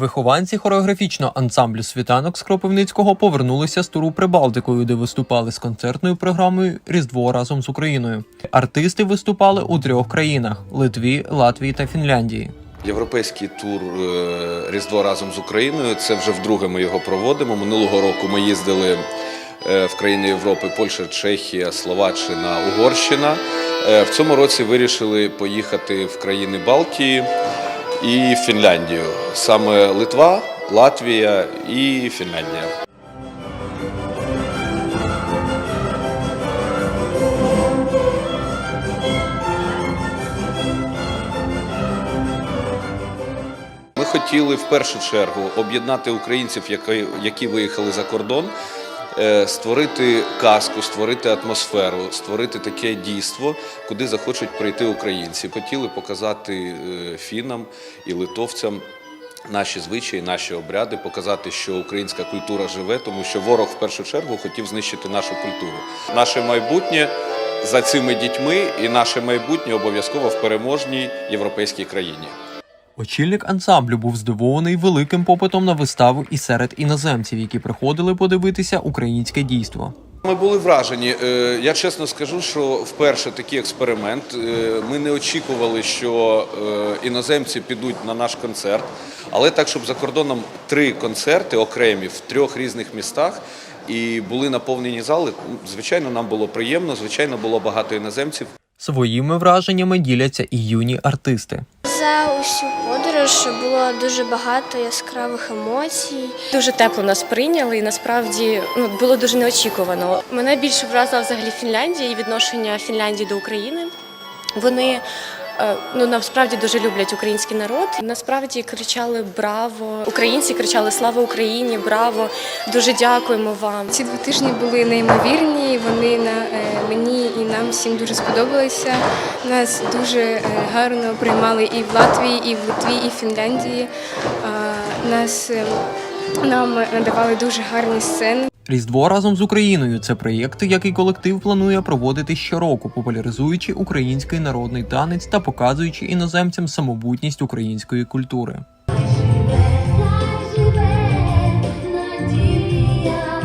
Вихованці хореографічного ансамблю світанок з Кропивницького повернулися з туру Прибалтикою, де виступали з концертною програмою Різдво разом з Україною. Артисти виступали у трьох країнах: Литві, Латвії та Фінляндії. Європейський тур е, Різдво разом з Україною. Це вже вдруге ми його проводимо. Минулого року ми їздили е, в країни Європи: Польща, Чехія, Словаччина, Угорщина. Е, В цьому році вирішили поїхати в країни Балтії і Фінляндію. Саме Литва, Латвія і Фінляндія. Ми хотіли в першу чергу об'єднати українців, які, виїхали за кордон, створити казку, створити атмосферу, створити таке дійство, куди захочуть прийти українці. Хотіли показати е, фінам і литовцям. Наші звичаї, наші обряди, показати, що українська культура живе, тому що ворог в першу чергу хотів знищити нашу культуру. Наше майбутнє за цими дітьми, і наше майбутнє обов'язково в переможній європейській країні. Очільник ансамблю був здивований великим попитом на виставу і серед іноземців, які приходили подивитися українське дійство. Ми були вражені. Е, Я чесно скажу, що вперше такий експеримент. Е, Ми не очікували, що е, іноземці підуть на наш концерт, але так, щоб за кордоном три концерти окремі в трьох різних містах. І були наповнені зали. Звичайно, нам було приємно. Звичайно, було багато іноземців. Своїми враженнями діляться і юні артисти. За усю подорож було дуже багато яскравих емоцій. Дуже тепло нас прийняли, і насправді ну, було дуже неочікувано. Мене більше вразила взагалі Фінляндія і відношення Фінляндії до України. Вони е, ну насправді дуже люблять український народ. Насправді кричали Браво! Українці кричали Слава Україні! Браво! Дуже дякуємо вам. Ці два тижні були неймовірні. Вони на е, нам всім дуже сподобалися. Нас дуже е, гарно приймали і в Латвії, і в Литві, і в Фінляндії. Нас е, нам надавали дуже гарні сцени. Різдво разом з Україною це проєкт, який колектив планує проводити щороку, популяризуючи український народний танець та показуючи іноземцям самобутність української культури. Надія.